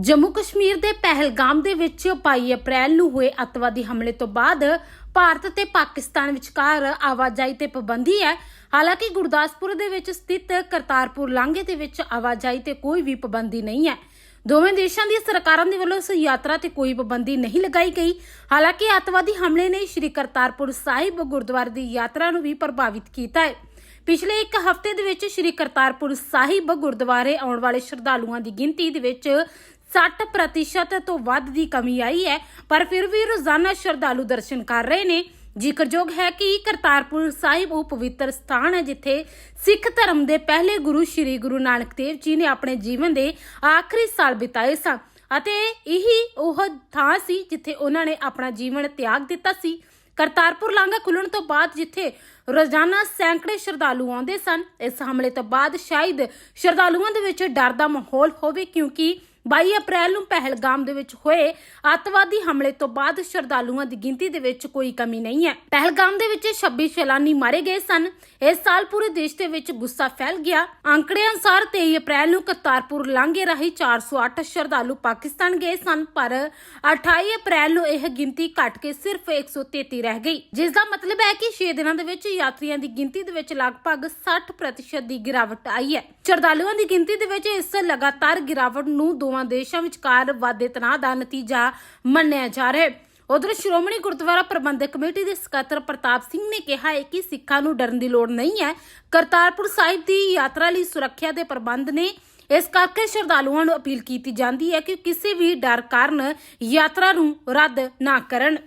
ਜੰਮੂ ਕਸ਼ਮੀਰ ਦੇ ਪਹਿਲਗਾਮ ਦੇ ਵਿੱਚ 22 ਅਪ੍ਰੈਲ ਨੂੰ ਹੋਏ ਅੱਤਵਾਦੀ ਹਮਲੇ ਤੋਂ ਬਾਅਦ ਭਾਰਤ ਤੇ ਪਾਕਿਸਤਾਨ ਵਿਚਕਾਰ ਆਵਾਜਾਈ ਤੇ ਪਾਬੰਦੀ ਹੈ। ਹਾਲਾਂਕਿ ਗੁਰਦਾਸਪੁਰ ਦੇ ਵਿੱਚ ਸਥਿਤ ਕਰਤਾਰਪੁਰ ਲਾਂਘੇ ਦੇ ਵਿੱਚ ਆਵਾਜਾਈ ਤੇ ਕੋਈ ਵੀ ਪਾਬੰਦੀ ਨਹੀਂ ਹੈ। ਦੋਵੇਂ ਦੇਸ਼ਾਂ ਦੀਆਂ ਸਰਕਾਰਾਂ ਦੇ ਵੱਲੋਂ ਇਸ ਯਾਤਰਾ ਤੇ ਕੋਈ ਪਾਬੰਦੀ ਨਹੀਂ ਲਗਾਈ ਗਈ। ਹਾਲਾਂਕਿ ਅੱਤਵਾਦੀ ਹਮਲੇ ਨੇ ਸ਼੍ਰੀ ਕਰਤਾਰਪੁਰ ਸਾਹਿਬ ਗੁਰਦੁਆਰੇ ਦੀ ਯਾਤਰਾ ਨੂੰ ਵੀ ਪ੍ਰਭਾਵਿਤ ਕੀਤਾ ਹੈ। ਪਿਛਲੇ ਇੱਕ ਹਫ਼ਤੇ ਦੇ ਵਿੱਚ ਸ਼੍ਰੀ ਕਰਤਾਰਪੁਰ ਸਾਹਿਬ ਗੁਰਦੁਆਰੇ ਆਉਣ ਵਾਲੇ ਸ਼ਰਧਾਲੂਆਂ ਦੀ ਗਿਣਤੀ ਦੇ ਵਿੱਚ 60% ਤੋਂ ਵੱਧ ਦੀ ਕਮੀ ਆਈ ਹੈ, ਪਰ ਫਿਰ ਵੀ ਰੋਜ਼ਾਨਾ ਸ਼ਰਧਾਲੂ ਦਰਸ਼ਨ ਕਰ ਰਹੇ ਨੇ। ਜ਼ਿਕਰਯੋਗ ਹੈ ਕਿ ਕਰਤਾਰਪੁਰ ਸਾਹਿਬ ਉਹ ਪਵਿੱਤਰ ਸਥਾਨ ਹੈ, ਜਿੱਥੇ ਸਿੱਖ ਧਰਮ ਦੇ ਪਹਿਲੇ ਗੁਰੂ ਸ਼੍ਰੀ ਗੁਰੂ ਨਾਨਕ ਦੇਵ ਜੀ ਨੇ ਆਪਣੇ ਜੀਵਨ ਦੇ ਆਖਰੀ ਸਾਲ ਬਿਤਾਏ ਸਨ ਅਤੇ ਇਹੀ ਉਹ ਥਾਂ ਸੀ ਜਿੱਥੇ ਉਹਨਾਂ ਨੇ ਆਪਣਾ ਜੀਵਨ ਤਿਆਗ ਦਿੱਤਾ ਸੀ। ਕਰਤਾਰਪੁਰ ਲਾਂਘਾ ਖੁੱਲਣ ਤੋਂ ਬਾਅਦ ਜਿੱਥੇ ਰੋਜ਼ਾਨਾ ਸੈਂਕੜੇ ਸ਼ਰਧਾਲੂ ਆਉਂਦੇ ਸਨ, ਇਸ ਹਮਲੇ ਤੋਂ ਬਾਅਦ ਸ਼ਾਇਦ ਸ਼ਰਧਾਲੂਆਂ ਦੇ ਵਿੱਚ ਡਰ ਦਾ ਮਾਹੌਲ ਹੋਵੇ, ਕਿਉਂਕਿ 22 ਅਪ੍ਰੈਲ ਨੂੰ ਪਹਿਲਗਾਮ ਦੇ ਵਿੱਚ ਹੋਏ ਅੱਤਵਾਦੀ ਹਮਲੇ ਤੋਂ ਬਾਅਦ ਸ਼ਰਧਾਲੂਆਂ ਦੀ ਗਿਣਤੀ ਦੇ ਵਿੱਚ ਕੋਈ ਕਮੀ ਨਹੀਂ ਹੈ। ਪਹਿਲਗਾਮ ਦੇ ਵਿੱਚ 26 ਸੈਲਾਨੀ ਮਾਰੇ ਗਏ ਸਨ। ਇਸ ਸਾਲ ਪੂਰੇ ਦੇਸ਼ ਦੇ ਵਿੱਚ ਗੁੱਸਾ ਫੈਲ ਗਿਆ। ਅੰਕੜੇ ਅਨੁਸਾਰ 23 ਅਪ੍ਰੈਲ ਨੂੰ ਕਰਤਾਰਪੁਰ ਲਾਂਘੇ ਰਾਹੀਂ 408 ਸ਼ਰਧਾਲੂ ਪਾਕਿਸਤਾਨ ਗਏ ਸਨ, ਪਰ 28 ਅਪ੍ਰੈਲ ਨੂੰ ਇਹ ਗਿਣਤੀ ਘਟ ਕੇ ਸਿਰਫ 133 ਰਹਿ ਗਈ। ਜਿਸ ਦਾ ਮਤਲਬ ਹੈ ਕਿ 6 ਦਿਨਾਂ ਦੇ ਵਿੱਚ ਯਾਤਰੀਆਂ ਦੀ ਗਿਣਤੀ ਦੇ ਵਿੱਚ ਲਗਭਗ 60% ਦੀ ਗਿਰਾਵਟ ਆਈ ਹੈ। ਸ਼ਰਧਾਲੂਆਂ ਦੀ ਗਿਣਤੀ ਦੇ ਵਿੱਚ ਇਸ ਲਗਾਤਾਰ ਗਿਰਾਵਟ ਨੂੰ ਦੋ ਦੋਵਾਂ ਦੇਸ਼ਾਂ ਵਿਚਕਾਰ ਵਾਧੇ ਤਣਾਅ ਦਾ ਨਤੀਜਾ ਮੰਨਿਆ ਜਾ ਰਿਹਾ ਹੈ। ਉਧਰ ਸ਼੍ਰੋਮਣੀ ਗੁਰਦੁਆਰਾ ਪ੍ਰਬੰਧਕ ਕਮੇਟੀ ਦੇ ਸਕੱਤਰ ਪ੍ਰਤਾਪ ਸਿੰਘ ਨੇ ਕਿਹਾ ਹੈ ਕਿ ਸਿੱਖਾਂ ਨੂੰ ਡਰਨ ਦੀ ਲੋੜ ਨਹੀਂ ਹੈ। ਕਰਤਾਰਪੁਰ ਸਾਹਿਬ ਦੀ ਯਾਤਰਾ ਲਈ ਸੁਰੱਖਿਆ ਦੇ ਪ੍ਰਬੰਧ ਨੇ ਇਸ ਕਰਕੇ ਸ਼ਰਧਾਲੂਆਂ ਨੂੰ ਅਪੀਲ ਕੀਤੀ ਜਾਂਦੀ ਹੈ ਕਿ ਕਿਸੇ ਵੀ ਡਰ ਕਾਰਨ ਯਾਤਰਾ ਨੂੰ ਰੱਦ ਨਾ ਕਰਨ।